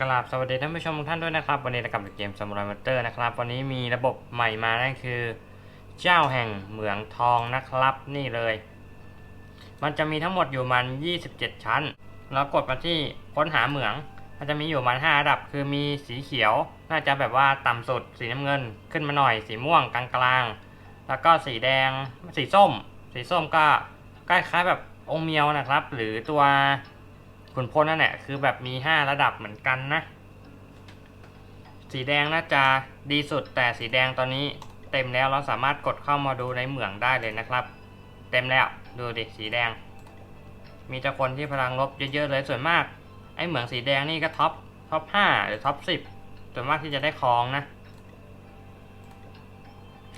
กราบสวัสดีท่านผู้ชมทุกท่านด้วยนะครับ วันนี้เรากลับมาเกม Samurai Master นะครับ วันนี้มีระบบใหม่มานั่นคือ เจ้าแห่งเหมืองทองนะครับนี่เลย มันจะมีทั้งหมดอยู่มัน 27 ชั้นแล้วกดมาที่ค้นหาเหมือง มันจะมีอยู่มัน5ระดับ คือมีสีเขียว น่าจะแบบว่าต่ำสุด สีน้ำเงิน ขึ้นมาหน่อย สีม่วงกลางๆ แล้วก็สีแดง สีส้ม สีส้มก็คล้ายๆแบบองค์เมียวนะครับ หรือตัว ขุนพลนั่นแหละคือแบบมี 5 ระดับเหมือนกันนะ สีแดงน่าจะดีสุดแต่สีแดงตอนนี้เต็มแล้วเราสามารถกดเข้ามาดูในเหมืองได้เลยนะครับ เต็มแล้วดูดิสีแดง มีแต่คนที่พลังลบเยอะๆเลยส่วนมากไอ้เหมืองสีแดงนี่ก็ท็อปท็อป5หรือท็อป10ส่วนมากที่จะได้ครองนะ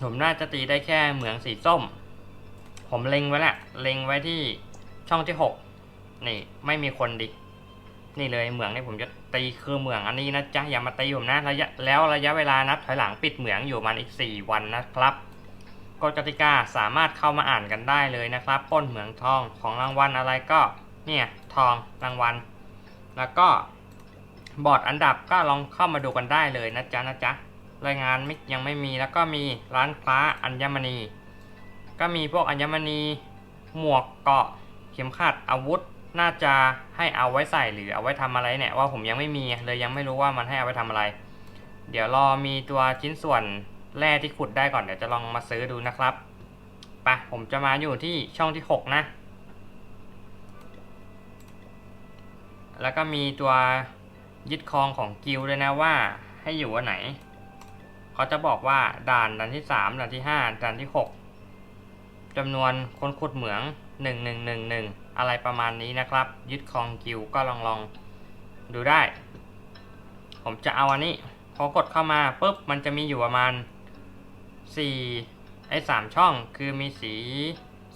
ผมน่าจะตีได้แค่เหมืองสีส้ม ผมเล็งไว้แหละเล็งไว้ที่ช่องที่หก นี่ไม่มีคนดิ นี่เลยเหมืองนี่ผมจะตีคือเหมืองอันนี้นะจ๊ะอย่ามาตีผมนะระยะแล้วระยะเวลานับถอยหลังปิดเหมืองอยู่มันอีก 4 วันนะครับกฎกติกาสามารถเข้ามาอ่านกันได้เลยนะครับป้นเหมืองทองของรางวัลอะไรก็เนี่ยทองรางวัล แล้วก็บอร์ดอันดับก็ลองเข้ามาดูกันได้เลยนะจ๊ะนะจ๊ะรายงานม่ยังไม่มีแล้วก็มีร้านค้าอัญมณี ก็มีพวกอัญมณี หมวกเกาะเข็มขัดอาวุธ น่าจะให้เอาไว้ใส่หรือเอาไว้ทำอะไรเนี่ยว่าผมยังไม่มีเลยยังไม่รู้ว่ามันให้เอาไว้ทำอะไร เดี๋ยวรอมีตัวชิ้นส่วนแร่ที่ขุดได้ก่อนเดี๋ยวจะลองมาซื้อดูนะครับไปะผมจะมาอยู่ที่ช่องที่ 6 นะ แล้วก็มีตัวยึดครองของกิลด์ด้วยนะว่าให้อยู่วันไหน เขาจะบอกว่าด่านด่านที่ 3 ด่านที่ 5 ด่านที่ 6จำนวนคนขุดเหมือง 1111 อะไรประมาณนี้นะครับ ยึดครองกิลด์ก็ลองลองดูได้ ผมจะเอาอันนี้ พอกดเข้ามาปุ๊บมันจะมีอยู่ประมาณ4ไอ้สามช่องคือมีสี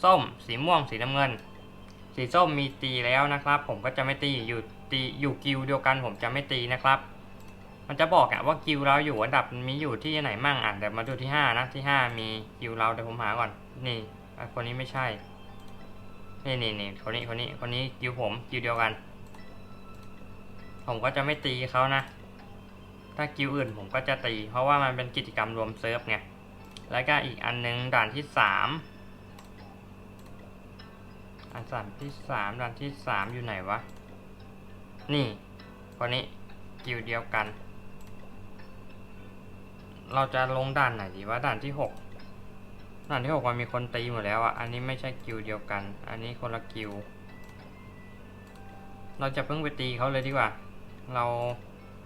ส้ม สีม่วงสีน้ำเงิน สีส้มมีตีแล้วนะครับ ผมก็จะไม่ตีอยู่ตีอยู่กิลด์เดียวกัน ผมจะไม่ตีนะครับ มันจะบอกอะว่ากิลด์เราอยู่อันดับมีอยู่ที่ไหนมั่งอะเดี๋ยวมาดูที่5นะที่5มีกิลด์เราเดี๋ยวผมหาก่อนนี่คนนี้ไม่ใช่ นี่นี่นี่คนนี้คนนี้คนนี้กิวผมกิวเดียวกัน ผมก็จะไม่ตีเขานะ ถ้ากิวอื่นผมก็จะตี เพราะว่ามันเป็นกิจกรรมรวมเซิร์ฟไงแล้วก็อีกอันนึงด่านที่สามอันด่านที่สามด่านที่สามอยู่ไหนวะ นี่คนนี้กิวเดียวกัน เราจะลงด่านไหนดีวะด่านที่หก ด่านที่หกมันมีคนตีหมดแล้วอะ อันนี้ไม่ใช่กิลด์เดียวกัน อันนี้คนละกิลด์เราจะเพิ่งไปตีเขาเลยดีกว่า เรา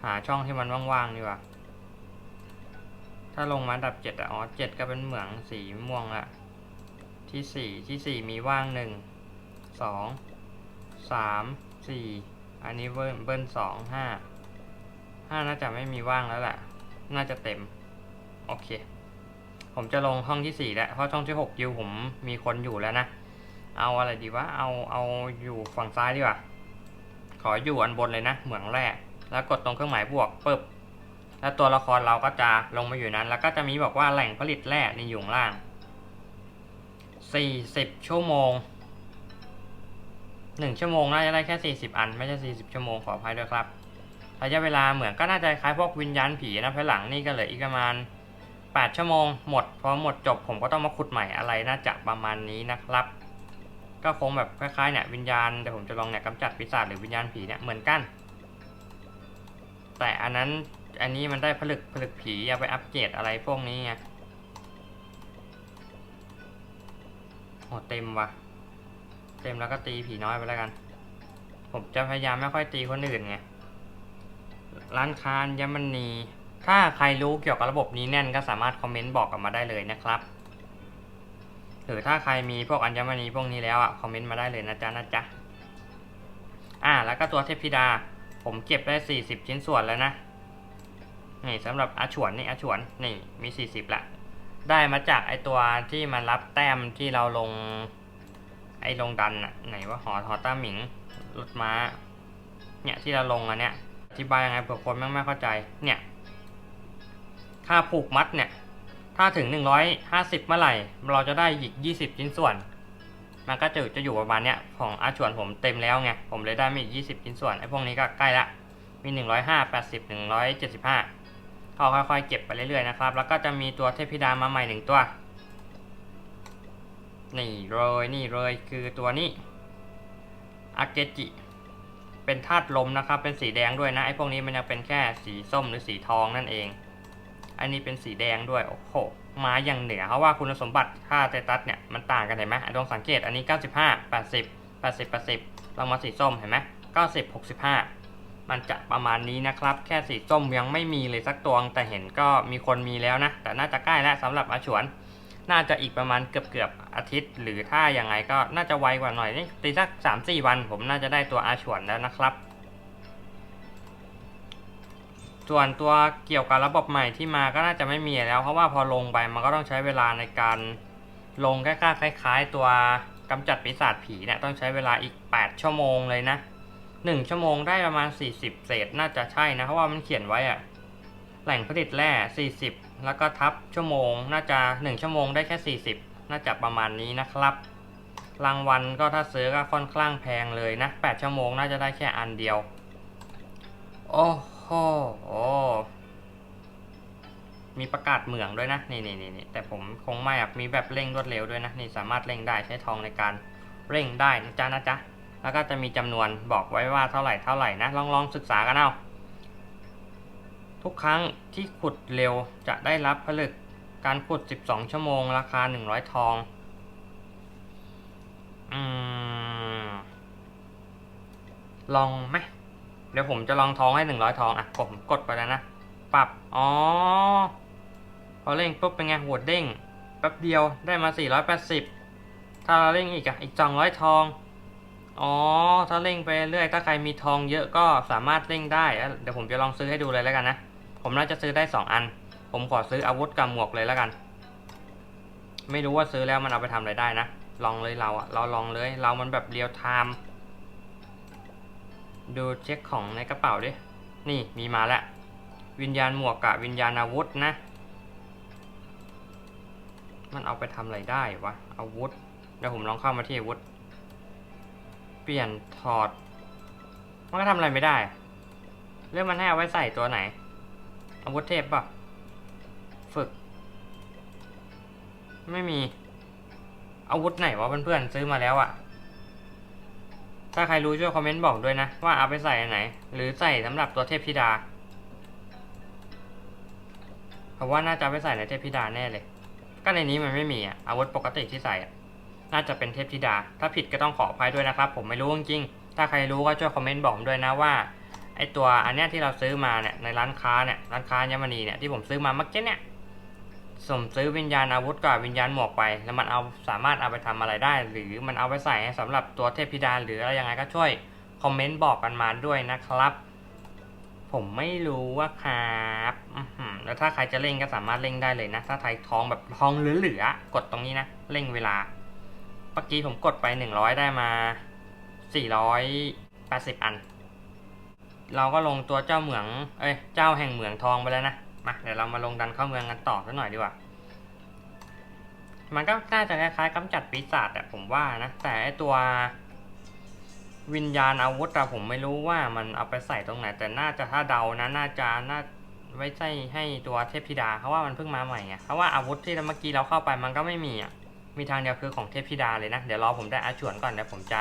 หาช่องที่มันว่างๆดีกว่า ถ้าลงมาดับเจ็ดอะอ๋อเจ็ดก็เป็นเหมืองสีม่วงละที่สี่ที่สี่มีว่างหนึ่งสองสามสี่อันนี้เบิ้ลเบิ้ลสองห้าห้าน่าจะไม่มีว่างแล้วแหละ น่าจะเต็ม โอเค ผมจะลงห้องที่สี่แล้วเพราะช่องที่หกยิวผมมีคนอยู่แล้วนะ เอาอะไรดีวะเอาเอาอยู่ฝั่งซ้ายดีกว่าขออยู่อันบนเลยนะเหมืองแรก แล้วกดตรงเครื่องหมายบวกปึ๊บแล้วตัวละครเราก็จะลงมาอยู่นั้น แล้วก็จะมีบอกว่าแหล่งผลิตแร่ในอยู่ข้างล่าง40 ชั่วโมง 1 ชั่วโมงน่าจะได้แค่ 40 อัน ไม่ใช่ 40 ชั่วโมงขออภัยด้วยครับระยะเวลาเหมือนก็น่าจะคล้ายพวกวิญญาณผีนะภายหลังนี่ก็เหลืออีกประมาณ 8 ชั่วโมงหมดพอหมดจบผมก็ต้องมาขุดใหม่อะไรน่าจะประมาณนี้นะครับ ก็คงแบบคล้ายๆเนี่ยวิญญาณเดี๋ยวผมจะลองเนี่ยกำจัดปีศาจหรือวิญญาณผีเนี่ยเหมือนกัน แต่อันนั้นอันนี้มันได้ผลึกผลึกผีเอาไปอัปเกรดอะไรพวกนี้ไงโอ้เต็มว่ะ เต็มแล้วก็ตีผีน้อยไปแล้วกัน ผมจะพยายามไม่ค่อยตีคนอื่นไงร้านค้านยมณี ถ้าใครรู้เกี่ยวกับระบบนี้แน่นก็สามารถคอมเมนต์บอกกับมาได้เลยนะครับ หรือถ้าใครมีพวกอัญมณีพวกนี้แล้วอะคอมเมนต์มาได้เลยนะจ๊ะนะจ๊ะอ่า แล้วก็ตัวเทพธิดา ผมเก็บได้ 40 ชิ้นส่วนแล้วนะ นี่สำหรับอาฉวนนี่อาฉวนนี่มี 40ละได้มาจากไอตัวที่มันรับแต้มที่เราลง ไอลงดันอะไหนว่าหอหอต้าหมิงรถม้า เนี่ยที่เราลงอันเนี้ยอธิบายยังไงเผื่อคนไม่ไม่เข้าใจเนี่ย ค่าผูกมัดเนี่ย ถ้าถึง 150 เมื่อไหร่ เราจะได้อีก 20 ชิ้นส่วน มันก็จะจะอยู่ประมาณเนี้ยของอาชวนผมเต็มแล้วไง ผมเลยได้มาอีก 20 ชิ้นส่วน ไอ้พวกนี้ก็ใกล้ละ มีหนึ่งร้อยห้าแปดสิบหนึ่งร้อยเจ็ดสิบห้าก็ค่อยๆ เก็บไปเรื่อยๆนะครับ แล้วก็จะมีตัวเทพธิดามาใหม่หนึ่งตัว นี่เลยนี่เลยคือตัวนี้อาเกจิ เป็นธาตุลมนะครับ เป็นสีแดงด้วยนะ ไอ้พวกนี้มันยังเป็นแค่สีส้มหรือสีทองนั่นเอง อันนี้เป็นสีแดงด้วย โอ้โห มาอย่างเหนือเพราะว่าคุณสมบัติค่าเตตัสเนี่ยมันต่างกันเห็นไหมอะลองสังเกตอันนี้ 95 80 80 80เรามาสีส้มเห็นไหม90 65 มันจะประมาณนี้นะครับ แค่สีส้มยังไม่มีเลยสักตัวแต่เห็นก็มีคนมีแล้วนะ แต่น่าจะใกล้แล้วสำหรับอาฉวน น่าจะอีกประมาณเกือบเกือบอาทิตย์ หรือถ้าอย่างไรก็น่าจะไวกว่าหน่อยนี่ตีสักสามสี่วัน ผมน่าจะได้ตัวอาฉวนแล้วนะครับ ส่วนตัวเกี่ยวกับระบบใหม่ที่มาก็น่าจะไม่มีแล้ว เพราะว่าพอลงไปมันก็ต้องใช้เวลาในการลงใกล้ๆคล้ายๆ ตัวกำจัดปีศาจผีเนี่ยต้องใช้เวลาอีก 8 ชั่วโมงเลยนะ 1 ชั่วโมงได้ประมาณ 40 เศษน่าจะใช่นะ เพราะว่ามันเขียนไว้อะแหล่งผลิตแร่40 แล้วก็ทับชั่วโมง น่าจะ 1 ชั่วโมงได้แค่ 40 น่าจะประมาณนี้นะครับ รางวัลก็ถ้าซื้อก็ค่อนข้างแพงเลยนะ 8 ชั่วโมงน่าจะได้แค่อันเดียว โอ้ โหโอ้มีประกาศเหมืองด้วยนะ นี่นี่นี่แต่ผมคงไม่อะมีแบบเร่งรวดเร็วด้วยนะ นี่สามารถเร่งได้ใช้ทองในการเร่งได้นะจ๊ะนะจ๊ะ แล้วก็จะมีจำนวนบอกไว้ว่าเท่าไหร่เท่าไหร่นะ ลองลองศึกษากันเอา ทุกครั้งที่ขุดเร็วจะได้รับผลึก การขุด 12 ชั่วโมง ราคา 100 ทอง อืม ลองไหม เดี๋ยวผมจะลองทองให้100ทองอะผมกดไปแล้วนะ ปรับ อ๋อ พอเร่งปุ๊บเป็นไงหัวเด้ง แป๊บเดียวได้มา480ถ้าเราเร่งอีกอะอีก200ทอง อ๋อ ถ้าเร่งไปเรื่อยถ้าใครมีทองเยอะก็สามารถเร่งได้ เดี๋ยวผมจะลองซื้อให้ดูเลยแล้วกันนะ ผมน่าจะซื้อได้2อัน ผมขอซื้ออาวุธกับหมวกเลยแล้วกัน ไม่รู้ว่าซื้อแล้วมันเอาไปทำอะไรได้นะ ลองเลยเราอะเราลองเลย เรามันแบบเรียลไทม์ ดูเช็คของในกระเป๋าดิ นี่มีมาแล้ว วิญญาณหมวกกับวิญญาณอาวุธนะ มันเอาไปทำอะไรได้วะ อาวุธ เดี๋ยวผมลองเข้ามาที่อาวุธ เปลี่ยนถอด มันก็ทำอะไรไม่ได้ เรื่องมันให้เอาไว้ใส่ตัวไหน อาวุธเทพป่ะ ฝึก ไม่มี อาวุธไหนวะเพื่อนๆซื้อมาแล้วอะ ถ้าใครรู้ช่วยคอมเมนต์บอกด้วยนะ ว่าเอาไปใส่ไหน หรือใส่สำหรับตัวเทพธิดาเพราะว่าน่าจะไปใส่ในเทพธิดาแน่เลย ก็ในนี้มันไม่มีอะอาวุธปกติที่ใส่น่าจะเป็นเทพธิดา ถ้าผิดก็ต้องขออภัยด้วยนะครับ ผมไม่รู้จริงๆถ้าใครรู้ก็ช่วยคอมเมนต์บอกด้วยนะว่าไอตัวอันเนี้ยที่เราซื้อมาเนี่ยในร้านค้าเนี่ยร้านค้ายมณีเนี่ยที่ผมซื้อมาเมื่อกี้เนี่ย สมซื้อวิญญาณอาวุธกับวิญญาณหมวกไป แล้วมันเอาสามารถเอาไปทำอะไรได้ หรือมันเอาไปใส่ให้สำหรับตัวเทพธิดาหรืออะไรยังไงก็ช่วยคอมเมนต์บอกกันมาด้วยนะครับ ผมไม่รู้ว่าครับแล้วถ้าใครจะเล่นก็สามารถเล่นได้เลยนะ ถ้าไทยทองแบบทองเหลือๆกดตรงนี้นะเร่งเวลาเมื่อกี้ผมกดไป 100 ได้มา 480 อัน เราก็ลงตัวเจ้าเหมือง เอ้ย เจ้าแห่งเหมืองทองไปแล้วนะ มาเดี๋ยวเรามาลงดันเข้าเมืองกันต่อสักหน่อยดีกว่า มันก็น่าจะคล้ายๆกำจัดปีศาจอะผมว่านะ แต่ไอตัววิญญาณอาวุธอะผมไม่รู้ว่ามันเอาไปใส่ตรงไหน แต่น่าจะถ้าเดานะน่าจะน่าไว้ใช่ให้ตัวเทพธิดาเพราะว่ามันเพิ่งมาใหม่ไงเพราะว่าอาวุธที่เมื่อกี้เราเข้าไปมันก็ไม่มีอะมีทางเดียวคือของเทพธิดาเลยนะ เดี๋ยวรอผมได้อาชวนก่อนเดี๋ยวผมจะ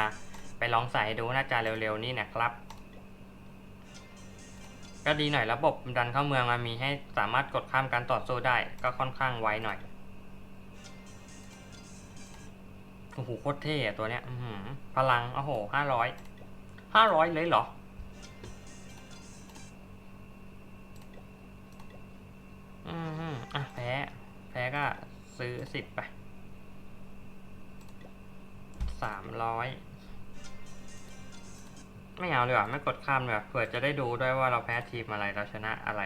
ไปลองใส่ให้ดูน่าจะเร็วๆนี้นะครับ ก็ดีหน่อยระบบดันเข้าเมืองมันมีให้สามารถกดข้ามการต่อสู้ได้ก็ค่อนข้างไวหน่อยโอ้โหโคตรเท่อะตัวเนี้ยอืพลังโอ้โหห้าร้อยห้าร้อยเลยเหรอ อืมอะแพ้ แพ้ก็ซื้อสิบไปสามร้อย ไม่เอาเลยว่ะไม่กดข้ามเลยว่ะเผื่อจะได้ดูด้วยว่าเราแพ้ทีมอะไรเราชนะอะไร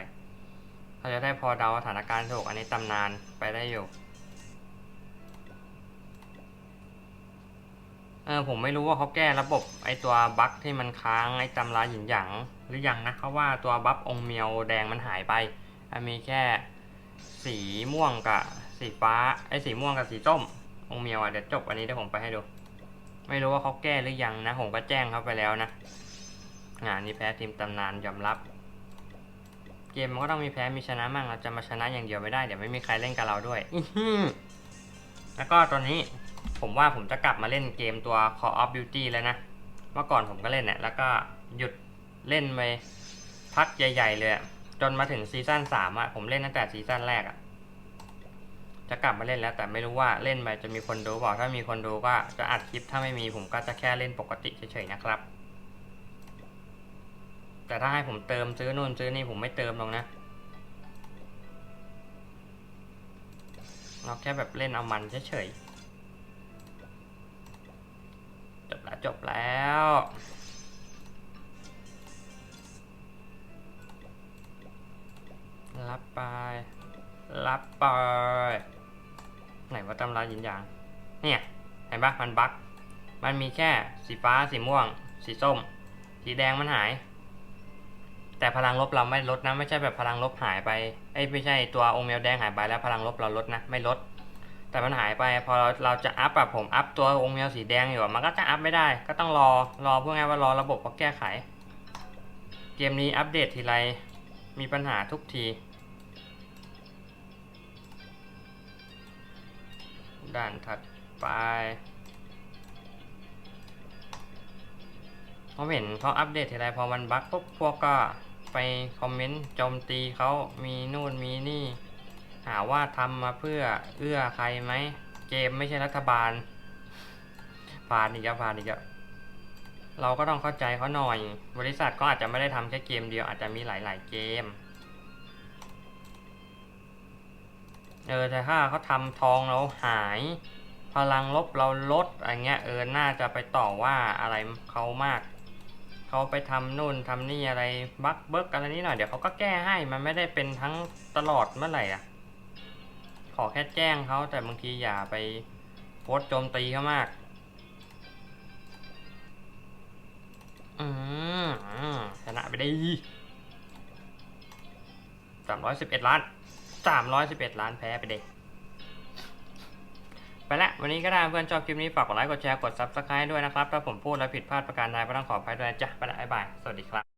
เราจะได้พอเดาสถานการณ์ถูกอันนี้ตำนานไปได้อยู่เออผมไม่รู้ว่าเขาแก้ระบบไอตัวบั๊กที่มันค้างไอตำราหยินหยางหรือยังนะเขาว่าตัวบัฟองเมียวแดงมันหายไปมีแค่สีม่วงกับสีฟ้าไอสีม่วงกับสีส้มองเมียวอะเดี๋ยวจบอันนี้เดี๋ยวผมไปให้ดู ไม่รู้ว่าเขาแก้หรือยังนะ ผมก็แจ้งเขาไปแล้วนะงานนี้แพ้ทีมตำนานยอมรับ เกมมันก็ต้องมีแพ้มีชนะมั่งเราจะมาชนะอย่างเดียวไม่ได้เดี๋ยวไม่มีใครเล่นกับเราด้วยแล้วก็ตอนนี้ผมว่าผมจะกลับมาเล่นเกมตัว Call of Duty แล้วนะเมื่อก่อนผมก็เล่นเนี่ยแล้วก็หยุดเล่นไปพักใหญ่ ๆ เลยจนมาถึงซีซั่นสามอะผมเล่นตั้งแต่ซีซั่นแรกอะ จะกลับมาเล่นแล้ว แต่ไม่รู้ว่าเล่นไปจะมีคนดูบอกถ้ามีคนดูก็จะอัดคลิปถ้าไม่มีผมก็จะแค่เล่นปกติเฉยๆนะครับ แต่ถ้าให้ผมเติมซื้อนู่นซื้อนี่ผมไม่เติมหรอกนะเราแค่แบบเล่นเอามันเฉยๆจบแล้วจบแล้วรับไปรับไป ไหนว่าตำรายินยางเนี่ยเห็นปะมันบั๊กมันมีแค่สีฟ้าสีม่วง สีส้ม สีแดงมันหาย แต่พลังลบเราไม่ลดนะ ไม่ใช่แบบพลังลบหายไปเอ้ไม่ใช่ตัวองค์แมวแดงหายไปแล้วพลังลบเราลดนะ ไม่ลด แต่มันหายไปพอเราเราจะอัพอะผมอัพตัวองค์แมวสีแดงอยู่มันก็จะอัพไม่ได้ ก็ต้องรอรอเพูดง่ายว่ารอระบบเขาแก้ไข เกมนี้อัปเดตทีไรมีปัญหาทุกที ด้านถัดไปผมเห็นเขาอัปเดตทีไรพอมันบั๊กปุ๊บพวกก็ไปคอมเมนต์โจมตีเขามีนู่นมีนี่ หาว่าทำมาเพื่อเอื้อใครไหมเกมไม่ใช่รัฐบาล ผ่านอีกแล้วผ่านอีกแล้วเราก็ต้องเข้าใจเขาหน่อย บริษัทก็อาจจะไม่ได้ทำแค่เกมเดียวอาจจะมีหลาย ๆ เกม เออแต่ถ้าเขาทำทองเราหาย พลังลบเราลดอะไรเงี้ยเออน่าจะไปต่อว่าอะไรเขามากเขาไปทำนู่นทำนี่อะไรบักเบิกอะไรนี้หน่อยเดี๋ยวเขาก็แก้ให้มันไม่ได้เป็นทั้งตลอดเมื่อไหร่อะ ขอแค่แจ้งเขาแต่บางทีอย่าไปโพสโจมตีเขามาก อืมชนะไปได้สามร้อยสิบเอ็ดล้าน สามร้อยสิบเอ็ดล้านแพ้ไปเด็กไปละวันนี้ก็ได้เพื่อนชอบคลิปนี้ฝากกดไลค์กดแชร์กด Subscribe ด้วยนะครับ ถ้าผมพูดแล้วผิดพลาดประการใดก็ต้องขออภัยด้วยจ้ะไปละบ๊ายบาย สวัสดีครับ